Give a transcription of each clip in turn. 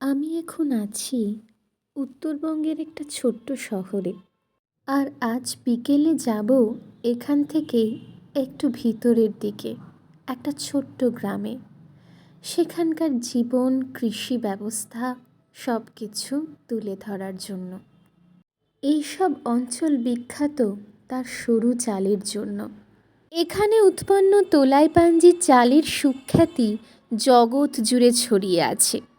আমি এখন আছি উত্তরবঙ্গের একটা ছোট্ট শহরে। আর আজ বিকেলে যাব এখান থেকে একটু ভিতরের দিকে, একটা ছোট্ট গ্রামে। সেখানকার জীবন, কৃষি ব্যবস্থা সব কিছু তুলে ধরার জন্য। এইসব অঞ্চল বিখ্যাত তার সরু চালের জন্য। এখানে উৎপন্ন তোলাই পাঞ্জির চালের সুখ্যাতি জগৎ জুড়ে ছড়িয়ে আছে।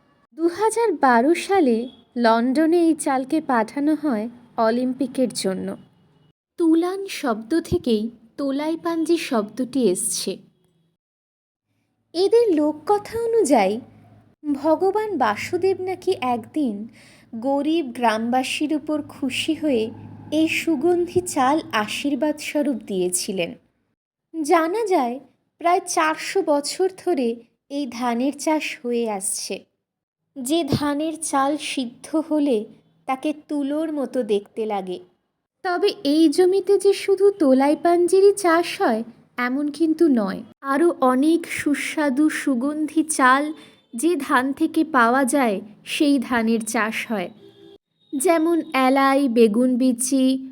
দু হাজার বারো সালে লন্ডনে এই চালকে পাঠানো হয় অলিম্পিকের জন্য। তুলান শব্দ থেকেই তোলাই পাঞ্জি শব্দটি এসছে। এদের লোককথা অনুযায়ী, ভগবান বাসুদেব নাকি একদিন গরিব গ্রামবাসীর উপর খুশি হয়ে এই সুগন্ধি চাল আশীর্বাদ স্বরূপ দিয়েছিলেন। জানা যায়, প্রায় চারশো বছর ধরে এই ধানের চাষ হয়ে আসছে। যে ধানের চাল সিদ্ধ হলে তাকে তুলোর মতো দেখতে লাগে। তবে এই জমিতে যে শুধু তোলাই পাঞ্জিরই চাষ হয়, এমন কিন্তু নয়। আরও অনেক সুস্বাদু সুগন্ধি চাল যে ধান থেকে পাওয়া যায়, সেই ধানের চাষ হয়। যেমন এলাই, বেগুন, বিচি,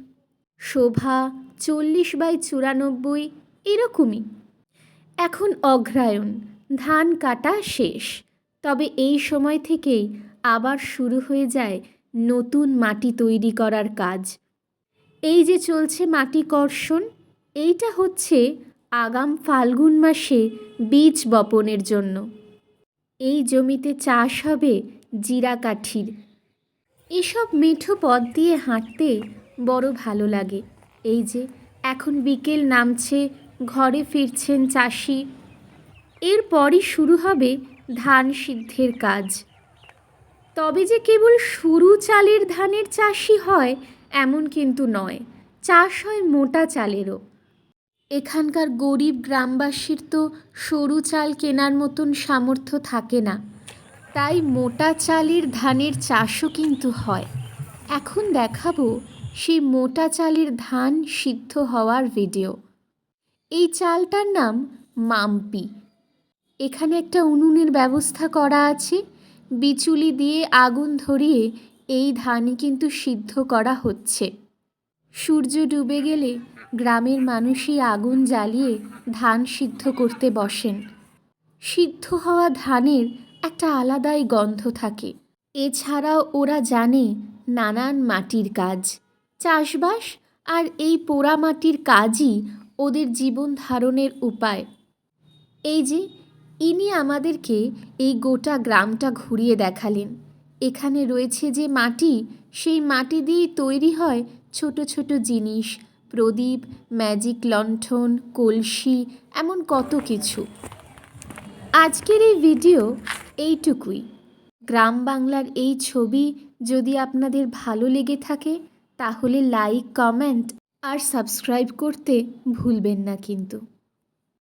শোভা, চল্লিশ বাই চুরানব্বই, এরকমই। এখন অগ্রায়ণ, ধান কাটা শেষ। তবে এই সময় থেকেই আবার শুরু হয়ে যায় নতুন মাটি তৈরি করার কাজ। এই যে চলছে মাটি কর্ষণ, এইটা হচ্ছে আগাম ফাল্গুন মাসে বীজ বপনের জন্য। এই জমিতে চাষ হবে জিরা কাঠির এসব মেঠো পথ দিয়ে হাঁটতে বড় ভালো লাগে। এই যে এখন বিকেল নামছে, ঘরে ফিরছেন চাষি। এরপরই শুরু হবে ধান সিদ্ধের কাজ। তবে যে কেবল সরু চালের ধানের চাষই হয়, এমন কিন্তু নয়। চাষ হয় মোটা চালেরও। এখানকার গরিব গ্রামবাসীর তো সরু চাল কেনার মতন সামর্থ্য থাকে না। তাই মোটা চালের ধানের চাষও কিন্তু হয়। এখন দেখাবো সেই মোটা চালের ধান সিদ্ধ হওয়ার ভিডিও। এই চালটার নাম মাম্পি। এখানে একটা উনুনের ব্যবস্থা করা আছে। বিচুলি দিয়ে আগুন ধরিয়ে এই ধানই কিন্তু সিদ্ধ করা হচ্ছে। সূর্য ডুবে গেলে গ্রামের মানুষই আগুন জ্বালিয়ে ধান সিদ্ধ করতে বসেন। সিদ্ধ হওয়া ধানের একটা আলাদাই গন্ধ থাকে। এছাড়াও ওরা জানে নানান মাটির কাজ। চাষবাস আর এই পোড়া মাটির কাজই ওদের জীবন ধারণের উপায়। এই যে ইনি আমাদেরকে এই গোটা গ্রামটা ঘুরিয়ে দেখালেন। এখানে রয়েছে যে মাটি, সেই মাটি দিয়েই তৈরি হয় ছোট ছোট জিনিস, প্রদীপ, ম্যাজিক লণ্ঠন, কলসি, এমন কত কিছু। আজকের এই ভিডিও এইটুকুই। গ্রাম বাংলার এই ছবি যদি আপনাদের ভালো লেগে থাকে, তাহলে লাইক, কমেন্ট আর সাবস্ক্রাইব করতে ভুলবেন না কিন্তু।